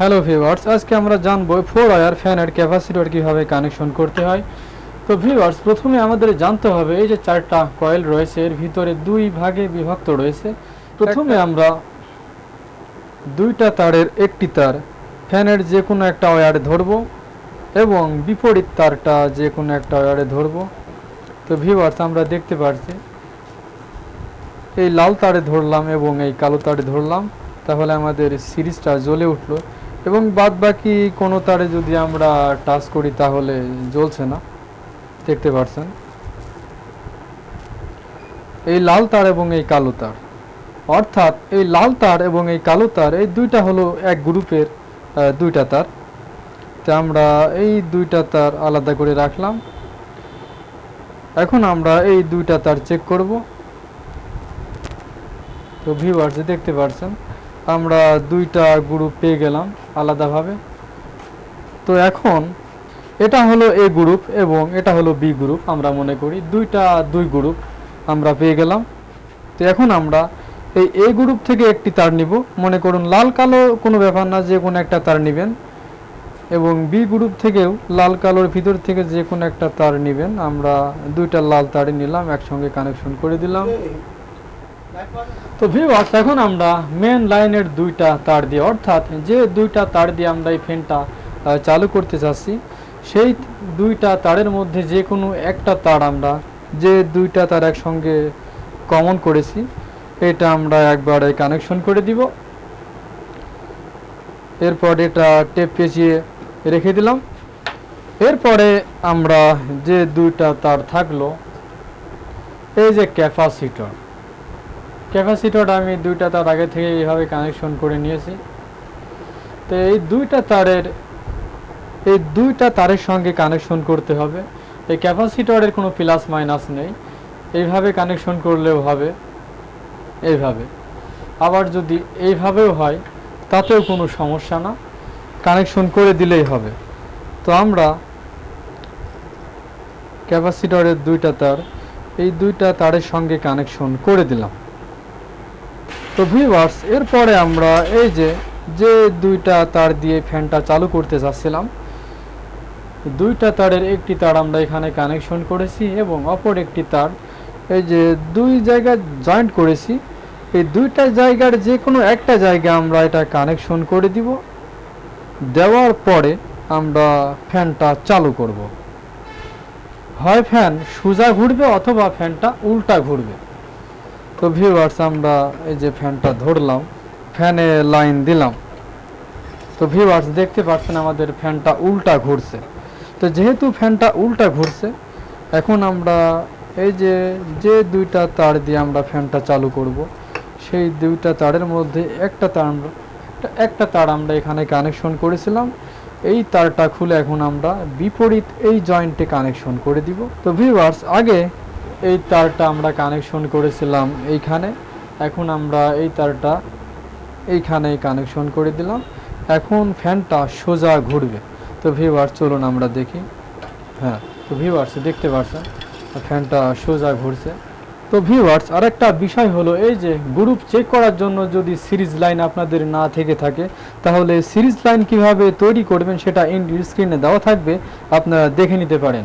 Hello viewers আজকে আমরা জানব ফোর ওয়ার ফ্যানের ক্যাপাসিটর কীভাবে কানেকশন করতে হয়। তো ভিউয়ার্স প্রথমে আমাদের জানতে হবে এই যে চারটা কয়েল রয়েছে এর ভিতরে দুই ভাগে বিভক্ত রয়েছে। প্রথমে আমরা দুইটা তারের একটি তার ফ্যানের যে কোনো একটা ওয়্যারে ধরবো এবং বিপরীত তারটা যে কোনো একটা ওয়্যারে ধরবো। তো ভিউয়ার্স আমরা দেখতে পাচ্ছি এই লাল তারে ধরলাম এবং এই কালো তারে ধরলাম। তাহলে আমাদের সিরিজটা জ্বলে উঠল। এবং বাদ বাকি কোনো তারে যদি আমরা টাচ করি তাহলে জ্বলছে না, দেখতে পাচ্ছেন এই লাল তার এবং এই কালো তার। অর্থাৎ এই লাল তার এবং এই কালো তার, এই দুইটা হলো এক গ্রুপের দুইটা তার। তা আমরা এই দুইটা তার আলাদা করে রাখলাম। এখন আমরা এই দুইটা তার চেক করব। তো ভিউয়ার্স দেখতে পাচ্ছেন আমরা দুইটা গ্রুপ পেয়ে গেলাম আলাদাভাবে। তো এখন এটা হলো এ গ্রুপ এবং এটা হলো বি গ্রুপ আমরা মনে করি। দুইটা, দুই গ্রুপ আমরা পেয়ে গেলাম। তো এখন আমরা এই এ গ্রুপ থেকে একটি তার নিব। মনে করুন লাল, কালো কোনো ব্যাপার না, যে কোনো একটা তার নেবেন। এবং বি গ্রুপ থেকেও লাল, কালোর ভিতর থেকে যে কোনো একটা তার নেবেন। আমরা দুইটা লাল তারে নিলাম, একসঙ্গে কানেকশন করে দিলাম। তো ভিউয়ার্স এখন আমরা মেন লাইনের দুইটা তার দিয়ে, অর্থাৎ যে দুইটা তার দিয়ে আমরা এই ফ্যানটা চালু করতে চাচ্ছি, সেই দুইটা তারের মধ্যে যে কোনো একটা তার আমরা যে দুইটা তার একসঙ্গে কমন করেছি, এটা আমরা একবারে কানেকশন করে দিব। এরপর এটা টেপ পেঁচিয়ে রেখে দিলাম। এরপরে আমরা যে দুইটা তার থাকল, এই যে ক্যাপাসিটর ক্যাপাসিটরটা আমি দুইটা তার আগে থেকে এইভাবে কানেকশন করে নিয়েছি। তো এই দুইটা তারের, এই দুইটা তারের সঙ্গে কানেকশন করতে হবে। এই ক্যাপাসিটরের কোনো প্লাস মাইনাস নেই। এইভাবে কানেকশন করলেও হবে। এইভাবে। আবার যদি এইভাবেও হয়, তাতেও কোনো সমস্যা না। কানেকশন করে দিলেই হবে। তো আমরা ক্যাপাসিটরের দুইটা তার, এই দুইটা তারের সঙ্গে কানেকশন করে দিলাম। তো ভিউয়ার্স এরপরে আমরা এই যে যে দুইটা তার দিয়ে ফ্যানটা চালু করতে যাচ্ছিলাম, দুইটা তারের একটি তার আমরা এখানে কানেকশন করেছি এবং অপর একটি তার এই যে দুই জায়গায় জয়েন্ট করেছি। এই দুইটা জায়গার যে কোনো একটা জায়গা আমরা এটা কানেকশন করে দিব। দেওয়ার পরে আমরা ফ্যানটা চালু করব। হয় ফ্যান সোজা ঘুরবে অথবা ফ্যানটা উল্টা ঘুরবে। তো ভিউয়ার্স আমরা এই যে ফ্যানটা ধরলাম, ফ্যানে লাইন দিলাম। তো ভিউয়ার্স দেখতে পাচ্ছেন আমাদের ফ্যানটা উল্টা ঘুরছে। তো যেহেতু ফ্যানটা উল্টা ঘুরছে, এখন আমরা এই যে যে দুইটা তার দিয়ে আমরা ফ্যানটা চালু করব, সেই দুইটা তারের মধ্যে একটা তার আমরা একটা- তার আমরা এখানে কানেকশন করেছিলাম। এই তারটা খুলে এখন আমরা বিপরীত এই জয়েন্টে কানেকশন করে দিব। তো ভিউয়ার্স আগে এই তারটা আমরা কানেকশন করেছিলাম এইখানে। এখন আমরা এই তারটা এইখানে কানেকশন করে দিলাম। এখন ফ্যানটা সোজা ঘুরবে। তো ভিউয়ার্স চলুন আমরা দেখি। হ্যাঁ তো ভিউয়ার্স দেখতে পারছেন? ফ্যানটা সোজা ঘুরছে। তো ভিউয়ার্স আরেকটা বিষয় হলো এই যে গ্রুপ চেক করার জন্য যদি সিরিজ লাইন আপনাদের না থেকে থাকে, তাহলে সিরিজ লাইন কীভাবে তৈরি করবেন সেটা ইন স্ক্রিনে দেওয়া থাকবে। আপনারা দেখে নিতে পারেন।